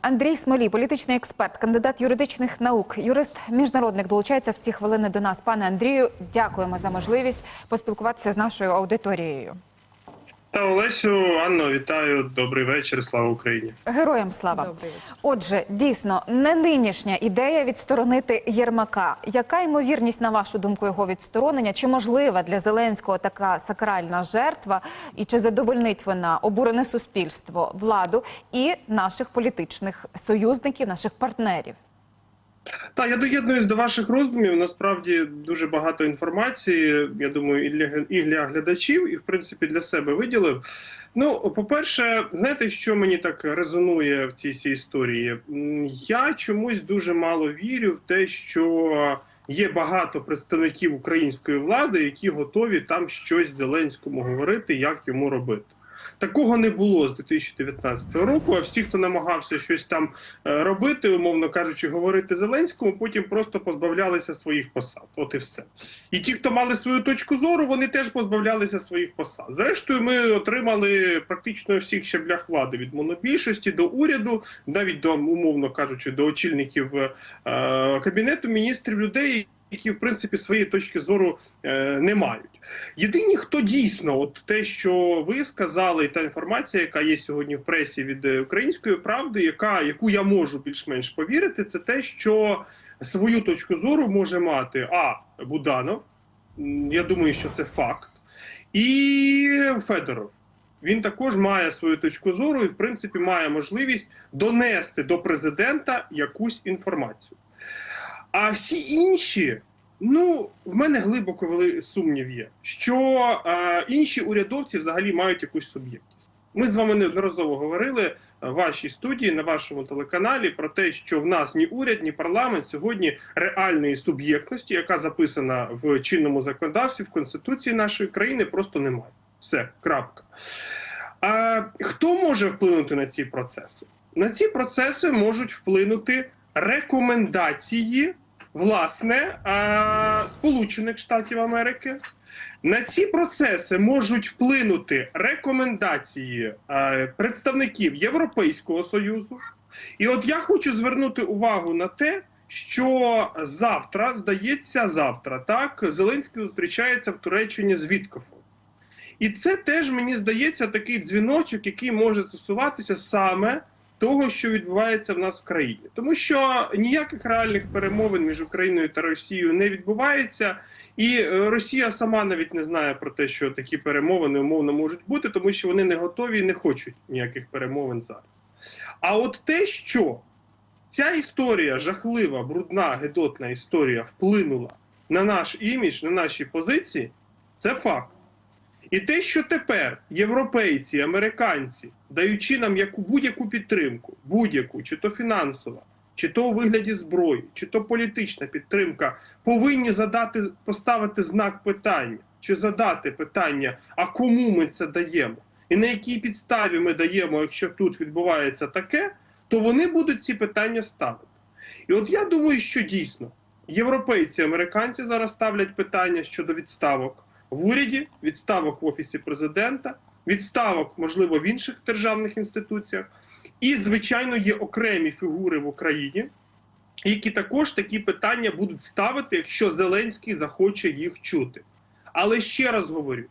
Андрій Смолій, політичний експерт, кандидат юридичних наук, юрист міжнародник, долучається в ці хвилини до нас. Пане Андрію, дякуємо за можливість поспілкуватися з нашою аудиторією. Та Олесю, Анно, вітаю. Добрий вечір. Слава Україні. Героям слава. Добрий вечір. Отже, дійсно, не нинішня ідея відсторонити Єрмака. Яка ймовірність, на вашу думку, його відсторонення? Чи можлива для Зеленського така сакральна жертва? І чи задовольнить вона обурене суспільство, владу і наших політичних союзників, наших партнерів? Та я доєднуюсь до ваших роздумів. Насправді дуже багато інформації. Я думаю, і для і для глядачів, і в принципі для себе виділив. Ну, по-перше, знаєте, що мені так резонує в цій всій історії? Я чомусь дуже мало вірю в те, що є багато представників української влади, які готові там щось Зеленському говорити, як йому робити. Такого не було з 2019 року. А всі, хто намагався щось там е, робити, умовно кажучи, говорити Зеленському, потім просто позбавлялися своїх посад. От і все. І ті, хто мали свою точку зору, вони теж позбавлялися своїх посад. Зрештою, ми отримали практично всіх щаблях влади від монобільшості до уряду, навіть до умовно кажучи, до очільників е, кабінету міністрів людей. Які в принципі своєї точки зору е, не мають. Єдині, хто дійсно, от те, що ви сказали, і та інформація, яка є сьогодні в пресі від е, української правди, яка яку я можу більш-менш повірити, це те, що свою точку зору може мати а Буданов. Я думаю, що це факт, і Федоров. Він також має свою точку зору і, в принципі, має можливість донести до президента якусь інформацію. А всі інші, ну в мене глибоко вели сумнів є, що е, інші урядовці взагалі мають якусь суб'єктність. Ми з вами неодноразово говорили в вашій студії на вашому телеканалі про те, що в нас ні уряд, ні парламент сьогодні реальної суб'єктності, яка записана в чинному законодавстві в конституції нашої країни, просто немає. Все, крапка. А хто може вплинути на ці процеси? На ці процеси можуть вплинути рекомендації власне Сполучених Штатів Америки. На ці процеси можуть вплинути рекомендації представників Європейського Союзу. І от я хочу звернути увагу на те, що завтра, здається, завтра так Зеленський зустрічається в Туреччині з Віткофом. І це теж мені здається такий дзвіночок, який може стосуватися саме того, що відбувається в нас в країні, тому що ніяких реальних перемовин між Україною та Росією не відбувається, і е, Росія сама навіть не знає про те, що такі перемовини умовно можуть бути, тому що вони не готові і не хочуть ніяких перемовин зараз. А от те, що ця історія жахлива, брудна, гедотна історія вплинула на наш імідж, на наші позиції, це факт. І те, що тепер європейці, американці, даючи нам яку будь-яку підтримку, будь-яку, чи то фінансова, чи то у вигляді зброї, чи то політична підтримка, повинні задати поставити знак питання, чи задати питання, а кому ми це даємо, і на якій підставі ми даємо, якщо тут відбувається таке, то вони будуть ці питання ставити. І от я думаю, що дійсно європейці, американці зараз ставлять питання щодо відставок в уряді, відставок в офісі президента, відставок, можливо, в інших державних інституціях. І, звичайно, є окремі фігури в Україні, які також такі питання будуть ставити, якщо Зеленський захоче їх чути. Але ще раз говорю: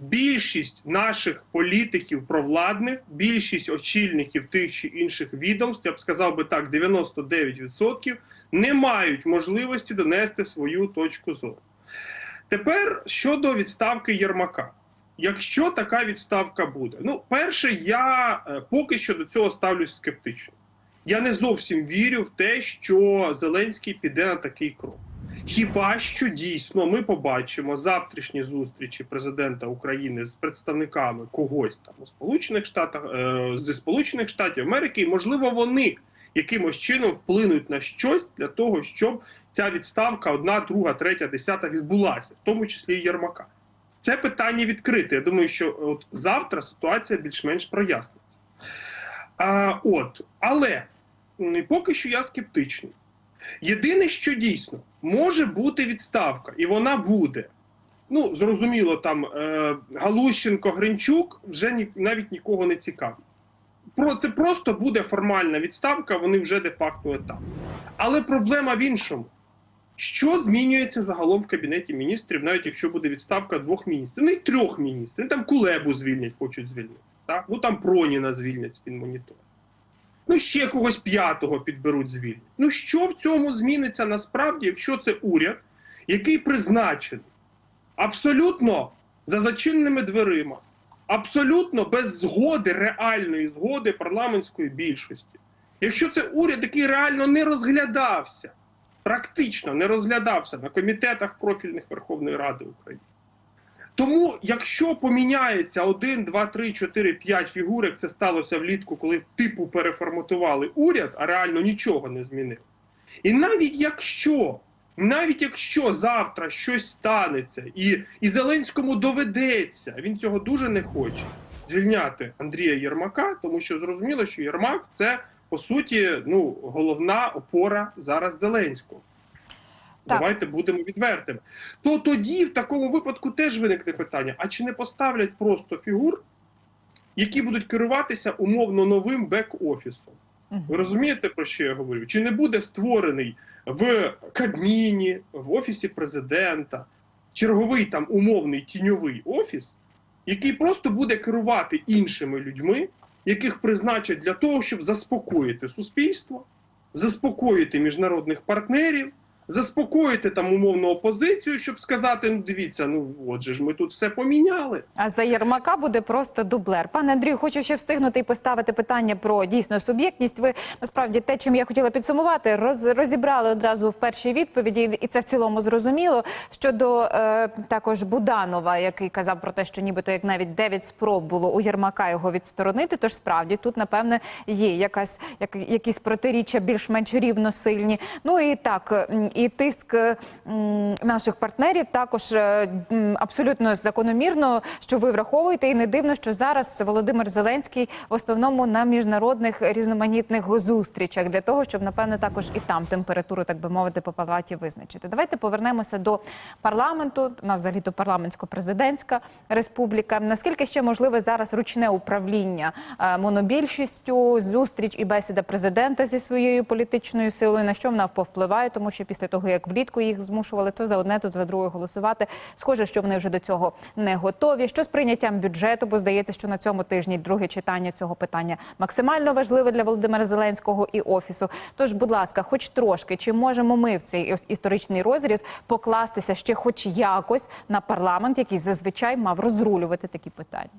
більшість наших політиків провладних, більшість очільників тих чи інших відомств, я б сказав би так, 99% не мають можливості донести свою точку зору. Тепер щодо відставки Єрмака. Якщо така відставка буде, ну, перше, я е, поки що до цього ставлюсь скептично. Я не зовсім вірю в те, що Зеленський піде на такий крок. Хіба що дійсно ми побачимо завтрашні зустрічі президента України з представниками когось там у Сполучених Штатах е, зі Сполучених Штатів Америки, і можливо вони якимось чином вплинуть на щось для того, щоб ця відставка одна, друга, третя, десята відбулася, в тому числі і Єрмака. Це питання відкрите. Я думаю, що от завтра ситуація більш-менш проясниться. А, от, але поки що я скептичний. Єдине, що дійсно може бути відставка, і вона буде. Ну, зрозуміло, там е, Галущенко, Гринчук вже ні, навіть нікого не цікавить. Про це просто буде формальна відставка. Вони вже де-факто там. Але проблема в іншому. Що змінюється загалом в кабінеті міністрів, навіть якщо буде відставка двох міністрів, ну і трьох міністрів. Ну, там Кулебу звільнять, хочуть звільнити. Так? Ну там Проніна звільнять з Фінмонітора. Ну, ще когось п'ятого підберуть звільнять. Ну що в цьому зміниться насправді, якщо це уряд, який призначений абсолютно за зачиненими дверима, абсолютно без згоди, реальної згоди парламентської більшості. Якщо це уряд, який реально не розглядався, практично не розглядався на комітетах профільних Верховної Ради України. Тому, якщо поміняється 1, 2, 3, 4, 5 фігур, як це сталося влітку, коли типу переформатували уряд, а реально нічого не змінив. І навіть якщо, навіть якщо завтра щось станеться, і, і Зеленському доведеться, він цього дуже не хоче, звільняти Андрія Єрмака, тому що зрозуміло, що Єрмак це по суті ну, головна опора зараз Зеленського. Так. Давайте будемо відвертими. То тоді в такому випадку теж виникне питання: а чи не поставлять просто фігур, які будуть керуватися умовно новим бек-офісом? Ви розумієте, про що я говорю? Чи не буде створений в Кабміні, в Офісі президента черговий там умовний тіньовий офіс, який просто буде керувати іншими людьми, яких призначать для того, щоб заспокоїти суспільство, заспокоїти міжнародних партнерів, заспокоїти там умовну опозицію, щоб сказати: ну дивіться, ну отже ж ми тут все поміняли. А за Єрмака буде просто дублер. Пане Андрію, хочу ще встигнути і поставити питання про дійсно суб'єктність. Ви насправді те, чим я хотіла підсумувати, роз, розібрали одразу в першій відповіді, і це в цілому зрозуміло. Щодо е, також Буданова, який казав про те, що нібито як навіть 9 спроб було у Єрмака його відсторонити. Тож справді тут, напевне, є якась як, якісь протиріччя більш-менш рівносильні. Ну і так, і тиск наших партнерів також е, абсолютно закономірно, що ви враховуєте, і не дивно, що зараз Володимир Зеленський в основному на міжнародних різноманітних зустрічах для того, щоб напевно також і там температуру, так би мовити, по палаті визначити. Давайте повернемося до парламенту. У нас взагалі то парламентсько-президентська республіка. Наскільки ще можливе зараз ручне управління е, монобільшістю, зустріч і бесіда президента зі своєю політичною силою? На що вона повпливає? Тому що після того, як влітку їх змушували то за одне, то за друге голосувати, схоже, що вони вже до цього не готові. Що з прийняттям бюджету? Бо здається, що на цьому тижні друге читання цього питання максимально важливе для Володимира Зеленського і офісу. Тож, будь ласка, хоч трошки, чи можемо ми в цей історичний розріз покластися ще, хоч якось, на парламент, який зазвичай мав розрулювати такі питання?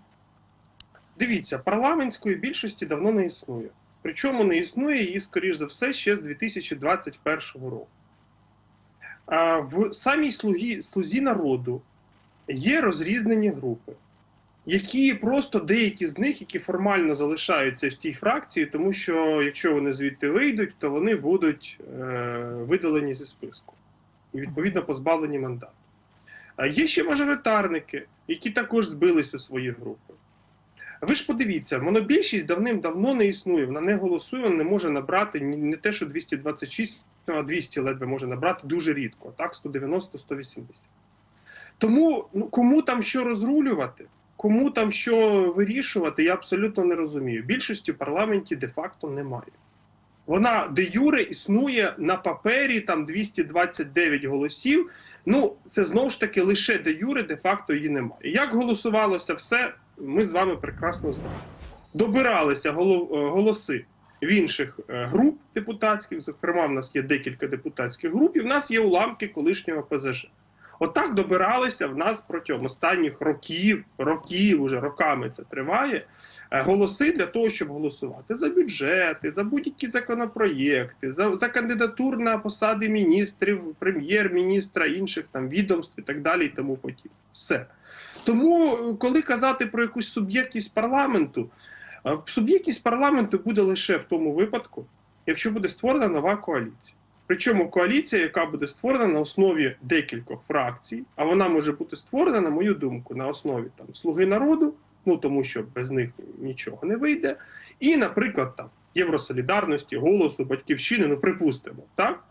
Дивіться, парламентської більшості давно не існує. Причому не існує її, скоріш за все, ще з 2021 року. В самій слугі, слузі народу є розрізнені групи, які просто деякі з них, які формально залишаються в цій фракції, тому що якщо вони звідти вийдуть, то вони будуть е, видалені зі списку і відповідно позбавлені мандату. А є ще мажоритарники, які також збились у свої групи. Ви ж подивіться, монобільшість давним-давно не існує. Вона не голосує, вона не може набрати не те, що 226, а 200 ледве може набрати дуже рідко. Так, 190-180. Тому ну, кому там що розрулювати, кому там що вирішувати, я абсолютно не розумію. Більшості в парламенті де-факто немає. Вона де юре існує на папері там 229 голосів. Ну, це знову ж таки лише де юре, де-факто її немає. Як голосувалося все, ми з вами прекрасно знаємо. Добиралися е, голоси в інших е, груп депутатських. Зокрема, в нас є декілька депутатських груп, і в нас є уламки колишнього ПЗЖ. Отак добиралися в нас протягом останніх років, років, уже роками це триває. е, Голоси для того, щоб голосувати за бюджети, за будь-які законопроєкти, за, за кандидатур на посади міністрів, прем'єр-міністра, інших там відомств і так далі, і тому подібне. Все. Тому, е, коли казати про якусь суб'єктність парламенту, е, суб'єктність парламенту буде лише в тому випадку, якщо буде створена нова коаліція. Причому коаліція, яка буде створена на основі декількох фракцій, а вона може бути створена, на мою думку, на основі там Слуги народу, ну тому що без них нічого не вийде, і, наприклад, там Євросолідарності, голосу, батьківщини, ну припустимо, так?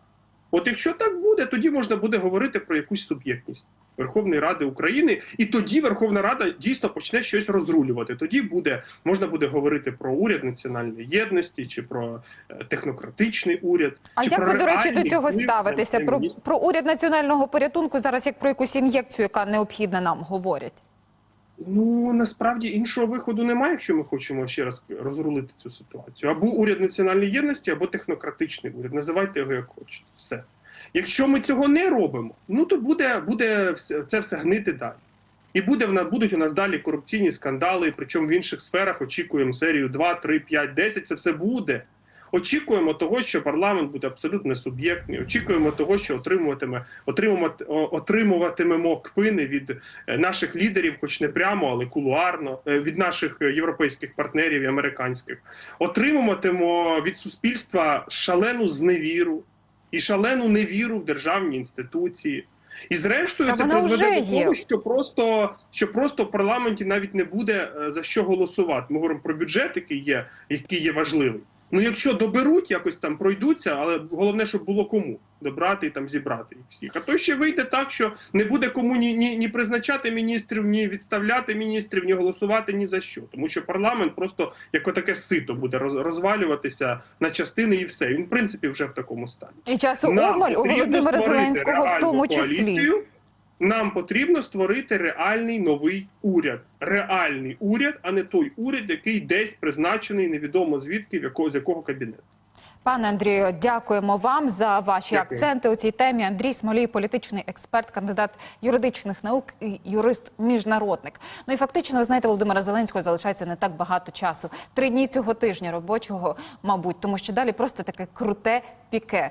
От якщо так буде, тоді можна буде говорити про якусь суб'єктність. Верховної Ради України, і тоді Верховна Рада дійсно почне щось розрулювати. Тоді буде можна буде говорити про уряд національної єдності чи про е, технократичний уряд. А чи як про ви, до речі, до цього ставитеся? Про, про уряд національного порятунку зараз як про якусь ін'єкцію, яка необхідна нам говорять. Ну насправді іншого виходу немає, якщо ми хочемо ще раз розрулити цю ситуацію. Або уряд національної єдності, або технократичний уряд. Називайте його як хочете. Все. Якщо ми цього не робимо, ну то буде, буде це все гнити далі. І буде в будуть у нас далі корупційні скандали. Причому в інших сферах очікуємо серію 2, 3, 5, 10. Це все буде. Очікуємо того, що парламент буде абсолютно суб'єктний. Очікуємо того, що отримуватиме отримувати отримуватимемо кпини від е, наших лідерів, хоч не прямо, але кулуарно, е, від наших європейських партнерів і американських. Отримуватимемо від суспільства шалену зневіру і шалену невіру в державні інституції. І зрештою, Та це призведе до того, що просто що просто в парламенті навіть не буде е, за що голосувати. Ми говоримо про бюджет, який є, який є важливий. Ну, якщо доберуть, якось там пройдуться, але головне, щоб було кому добрати і там зібрати їх всіх. А то ще вийде так, що не буде кому ні, ні, ні призначати міністрів, ні відставляти міністрів, ні голосувати ні за що. Тому що парламент просто як отаке сито буде роз, розвалюватися на частини і все. Він в принципі вже в такому стані. І часу обмаль у Володимира Зеленського в тому числі. Нам потрібно створити реальний новий уряд. Реальний уряд, а не той уряд, який десь призначений невідомо звідки, в якого з якого кабінету. Пане Андрію, дякуємо вам за ваші Дякую. акценти у цій темі. Андрій Смолій, політичний експерт, кандидат юридичних наук і юрист-міжнародник. Ну і фактично, ви знаєте, Володимира Зеленського залишається не так багато часу. Три дні цього тижня робочого, мабуть, тому що далі просто таке круте піке.